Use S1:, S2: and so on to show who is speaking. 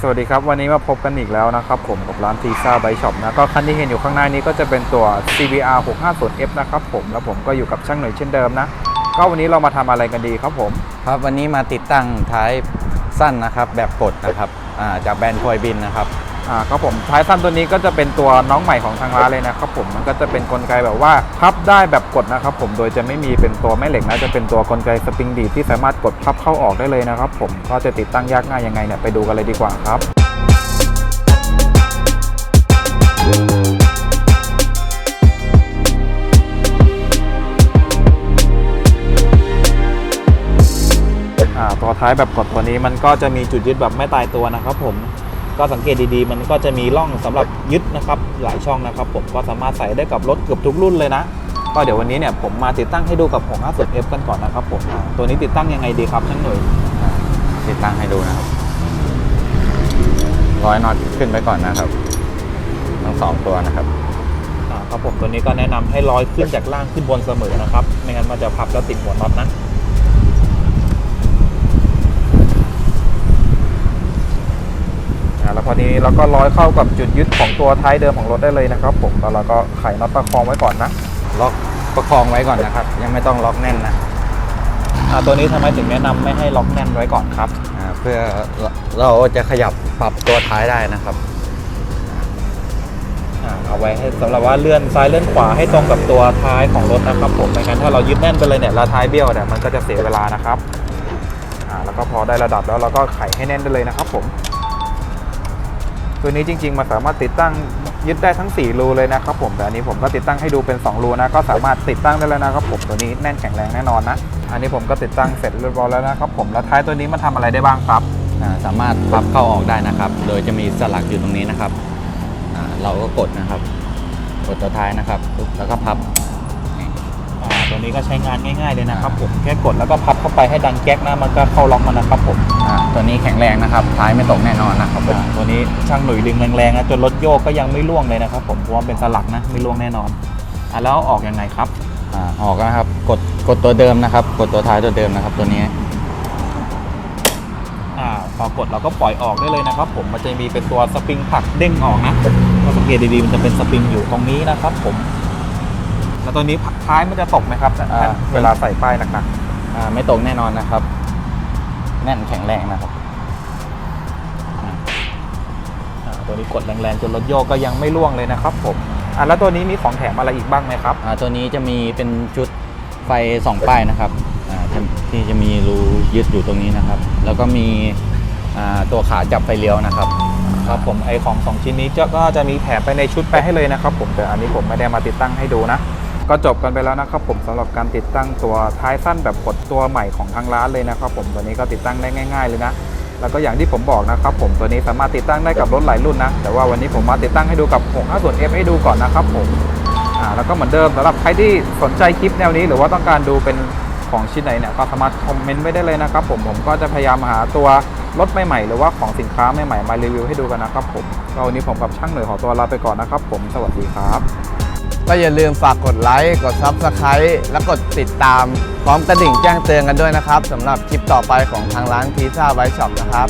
S1: สวัสดีครับ วันนี้มาพบกันอีกแล้วนะครับผมกับร้านทีซ่าไบช็อปนะก็คันที่เห็นอยู่ข้างหน้านี้ก็จะเป็นตัว CBR 650F นะครับผมแล้วผมก็อยู่กับช่างหน่วยเช่นเดิมนะ ก็วันนี้เรามาทำอะไรกันดีครับผม
S2: ครับวันนี้มาติดตั้งท้ายสั้นนะครับแบบกดนะครับจากแบรนด์คอยบินนะครับ
S1: อ่าครับผมท้ายสั้นตัวนี้ก็จะเป็นตัวน้องใหม่ของทางร้านเลยนะครับผมมันก็จะเป็นกลไกแบบว่าพับได้แบบกดนะครับผมโดยจะไม่มีเป็นตัวแม่เหล็กนะจะเป็นตัวกลไกสปริงดีดที่สามารถกดพับเข้าออกได้เลยนะครับผมก็จะติดตั้งยากง่ายยังไงเนี่ยไปดูกันเลยดีกว่าครับอ่าตัวท้ายแบบกดตัวนี้มันก็จะมีจุดยึดแบบไม่ตายตัวนะครับผม ก็สังเกตดีๆ มันก็จะมีร่องสำหรับยึดนะครับหลายช่องนะครับ ผมก็สามารถใส่ได้กับรถเกือบทุกรุ่นเลยนะ ก็เดี๋ยววันนี้เนี่ยผมมาติดตั้งให้ดูกับของ 50F กันก่อนนะครับผมอ่าตัวนี้ติดตั้งยังไงดีครับช่างหน่วย
S2: อ่าติดตั้งให้ดูนะครับร้อยน็อตขึ้นไปก่อนนะครับทั้งสองตัวนะครับ
S1: อ่าครับผมตัวนี้ก็แนะนำให้ลอยขึ้นจากล่างขึ้นบนเสมอนะครับ ไม่งั้นมันจะพับแล้วติดหัวน็อตนะ อ่าแล้วพอนี้เราก็ร้อยเข้ากับจุดยึดของตัวท้ายเดิมของรถได้เลยนะครับ ผมแล้วเราก็ไขน็อตประคองไว้ก่อนนะ
S2: ล็อกประคองไว้ก่อนนะครับ ยังไม่ต้องล็อกแน่นนะ
S1: อ่าตัวนี้ทำไมถึงแนะนำไม่ให้ล็อกแน่นไว้ก่อนครับ
S2: อ่าเพื่อเราจะขยับปรับตัวท้ายได้นะครับ
S1: อ่าเอาไว้ให้สำหรับว่าเลื่อนซ้ายเลื่อนขวาให้ตรงกับตัวท้ายของรถนะครับผมไม่งั้นถ้าเรายึดแน่นไปเลยเนี่ยแล้วท้ายเบี้ยวเนี่ยมันก็จะเสียเวลานะครับอ่าแล้วก็พอได้ระดับแล้วเราก็ไขให้แน่นได้เลยนะครับผม ตัวนี้จริง ๆ มันสามารถติดตั้งยึดได้ทั้ง 4 รูเลยนะครับผมแต่อันนี้ผมก็ติดตั้งให้ดูเป็น 2 รูนะ ก็สามารถติดตั้งได้แล้วนะครับผมตัวนี้แน่นแข็งแรงแน่นอนนะ อันนี้ผมก็ติดตั้งเสร็จเรียบร้อยแล้วนะครับผมแล้วท้ายตัวนี้มันทำอะไรได้บ้างครับ
S2: สามารถปรับเข้าออกได้นะครับ โดยจะมีสลักอยู่ตรงนี้นะครับเราก็กดนะครับ กดตัวท้ายนะครับแล้วก็พับ
S1: ตัวนี้ก็ใช้งานง่ายๆเลยนะครับผมแค่กดแล้วก็พับเข้าไปให้ดังแก๊กนะมันก็เข้าล็อกมันนะครับผม
S2: อ่าตัวนี้แข็งแรงนะครับท้ายไม่ตกแน่นอนนะครับผม
S1: อ่าตัวนี้ช่างหนุ่ยดึงแรงๆนะจนรถโยกก็ยังไม่ล่วงเลยนะครับผมเพราะว่าเป็นสลักนะไม่ล่วงแน่นอนอะแล้วออกยังไงครับ
S2: อ่าออกนะครับกดกดตัวเดิมนะครับ กดตัวท้ายตัวเดิมนะครับ ตัวนี้
S1: อ่าพอกดเราก็ปล่อยออกได้เลยนะครับ ผมมันจะมีเป็นตัวสปริงผลักเด้งออกนะก็สังเกตดีๆมันจะเป็นสปริงอยู่ตรงนี้นะครับ ผม แล้วตัวนี้ท้ายมันจะตกไหมครับ
S2: อ่า
S1: เวลาใส่ป้ายหนัก
S2: อ่าไม่ตกแน่นอนนะครับ แน่นแข็งแรงนะครับ
S1: ๆอ่าตัวนี้กดแรงๆจนรถโยกก็ยังไม่ล่วงเลยนะครับผมอ่าแล้วตัวนี้มีของแถมอะไรอีกบ้างไหมครับ
S2: อ่าตัวนี้จะมีเป็นชุดไฟสองป้ายนะครับอ่าจะที่จะมีรูยึดอยู่ตรงนี้นะครับ แล้วก็มีอ่าตัวขาจับไฟเลี้ยวนะครับ
S1: ครับผมไอของสองชิ้นนี้จะก็จะมีแถมไปในชุดไปให้เลยนะครับผมแต่อันนี้ผมไม่ได้มาติดตั้งให้ดูนะ ก็จบกันไปแล้วนะครับผมสำหรับการติดตั้งตัวท้ายสั้นแบบกดตัวใหม่ของทางร้านเลยนะครับผมตัวนี้ก็ติดตั้งได้ง่าย ๆเลยนะแล้วก็อย่างที่ผมบอกนะครับผมตัวนี้สามารถติดตั้งได้กับรถหลายรุ่นนะ แต่ว่าวันนี้ผมมาติดตั้งให้ดูกับ 650 F ให้ดูก่อนนะครับผมอ่าแล้วก็เหมือนเดิมสำหรับใครที่สนใจคลิปแนวนี้ หรือว่าต้องการดูเป็นของชิ้นไหนเนี่ยก็สามารถคอมเมนต์ไว้ได้เลยนะครับผมผมก็จะพยายามหาตัวรถใหม่ๆหรือว่าของสินค้าใหม่ๆมารีวิวให้ดูกันนะครับผมวันนี้ผมกับช่างหน่วยขอตัวลาไปก่อนนะครับผมสวัสดีครับ
S3: ก็อย่าลืมฝากกดไลค์ กด Subscribe และกดติดตาม พร้อมกระดิ่งแจ้งเตือนกันด้วยนะครับสำหรับคลิปต่อไปของทางร้านพีซ่าไวช็อปนะครับ